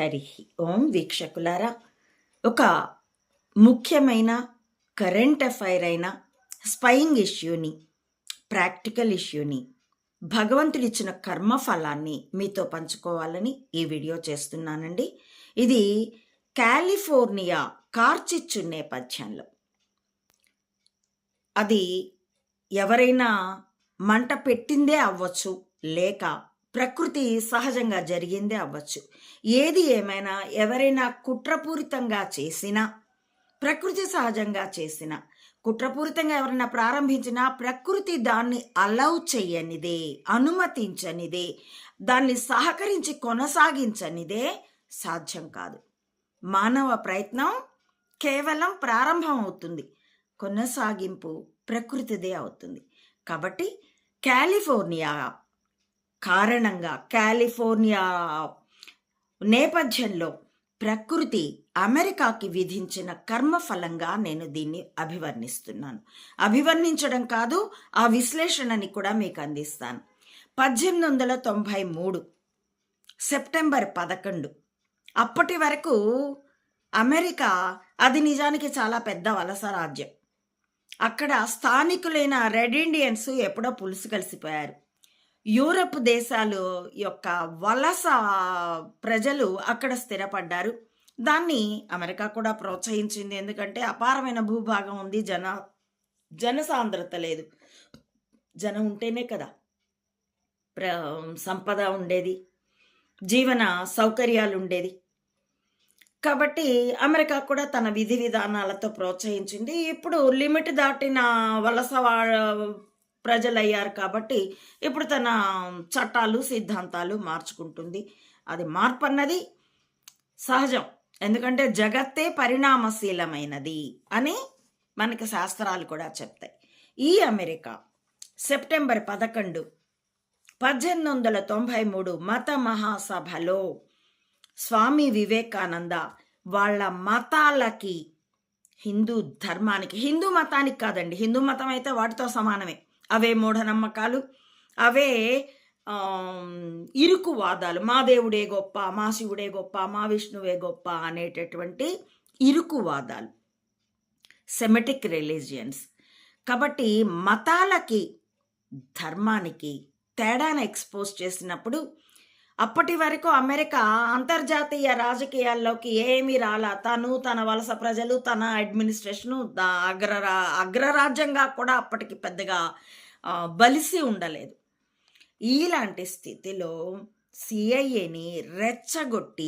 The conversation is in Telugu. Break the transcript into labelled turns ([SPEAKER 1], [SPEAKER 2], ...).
[SPEAKER 1] హరి ఓం వీక్షకులారా. ఒక ముఖ్యమైన కరెంట్ అఫైర్ అయిన స్పయింగ్ ఇష్యూని ప్రాక్టికల్ ఇష్యూని భగవంతుడిచ్చిన కర్మఫలాన్ని మీతో పంచుకోవాలని ఈ వీడియో చేస్తున్నానండి. ఇది కాలిఫోర్నియా కార్చిచ్చు నేపథ్యంలో. అది ఎవరైనా మంట పెట్టిందే అవ్వచ్చు లేక ప్రకృతి సహజంగా జరిగిందే అవ్వచ్చు. ఏది ఏమైనా ఎవరైనా కుట్రపూరితంగా చేసినా ప్రకృతి సహజంగా చేసిన కుట్రపూరితంగా ఎవరైనా ప్రారంభించినా ప్రకృతి దాన్ని అలౌ చెయ్యనిదే అనుమతించనిదే దాన్ని సహకరించి కొనసాగించనిదే సాధ్యం కాదు. మానవ ప్రయత్నం కేవలం ప్రారంభం అవుతుంది. కొనసాగింపు ప్రకృతిదే అవుతుంది. కాబట్టి కాలిఫోర్నియా కారణంగా కాలిఫోర్నియా నేపథ్యంలో ప్రకృతి అమెరికాకి విధించిన కర్మఫలంగా నేను దీన్ని అభివర్ణిస్తున్నాను. అభివర్ణించడం కాదు ఆ విశ్లేషణని కూడా మీకు అందిస్తాను. పద్దెనిమిది వందల తొంభై మూడు సెప్టెంబర్ పదకొండు. అప్పటి వరకు అమెరికా అది నిజానికి చాలా పెద్ద వలస రాజ్యం. అక్కడ స్థానికులైన రెడ్ ఇండియన్స్ ఎప్పుడో పులుసు కలిసిపోయారు. యూరప్ దేశాలు యొక్క వలస ప్రజలు అక్కడ స్థిరపడ్డారు. దాన్ని అమెరికా కూడా ప్రోత్సహించింది. ఎందుకంటే అపారమైన భూభాగం ఉంది. జన జనసాంద్రత లేదు. జనం ఉంటేనే కదా ప్ర సంపద ఉండేది. జీవన సౌకర్యాలు ఉండేది. కాబట్టి అమెరికా కూడా తన విధి విధానాలతో ప్రోత్సహించింది. ఇప్పుడు లిమిట్ దాటిన వలస ప్రజలయ్యారు కాబట్టి ఇప్పుడు తన చట్టాలు సిద్ధాంతాలు మార్చుకుంటుంది. అది మార్పు అన్నది సహజం. ఎందుకంటే జగత్తే పరిణామశీలమైనది అని మనకి శాస్త్రాలు కూడా చెప్తాయి. ఈ అమెరికా సెప్టెంబర్ పదకొండు పద్దెనిమిది వందల తొంభై మూడు మత మహాసభలో స్వామి వివేకానంద వాళ్ళ మతాలకి హిందూ ధర్మానికి హిందూ మతానికి కాదండి హిందూ మతం అయితే వాటితో సమానమే. అవే మూఢనమ్మకాలు అవే ఇరుకు వాదాలు. మా దేవుడే గొప్ప మా శివుడే గొప్ప మా విష్ణువే గొప్ప అనేటటువంటి ఇరుకు వాదాలు. Semitic religions. కాబట్టి మతాలకి ధర్మానికి తేడాను ఎక్స్పోజ్ చేసినప్పుడు అప్పటి వరకు అమెరికా అంతర్జాతీయ రాజకీయాల్లోకి ఏమీ రాలా. తను తన వలస ప్రజలు తన అడ్మినిస్ట్రేషను అగ్ర అగ్రరాజ్యంగా కూడా అప్పటికి పెద్దగా బలిసి ఉండలేదు. ఇలాంటి స్థితిలో సిఐఏని రెచ్చగొట్టి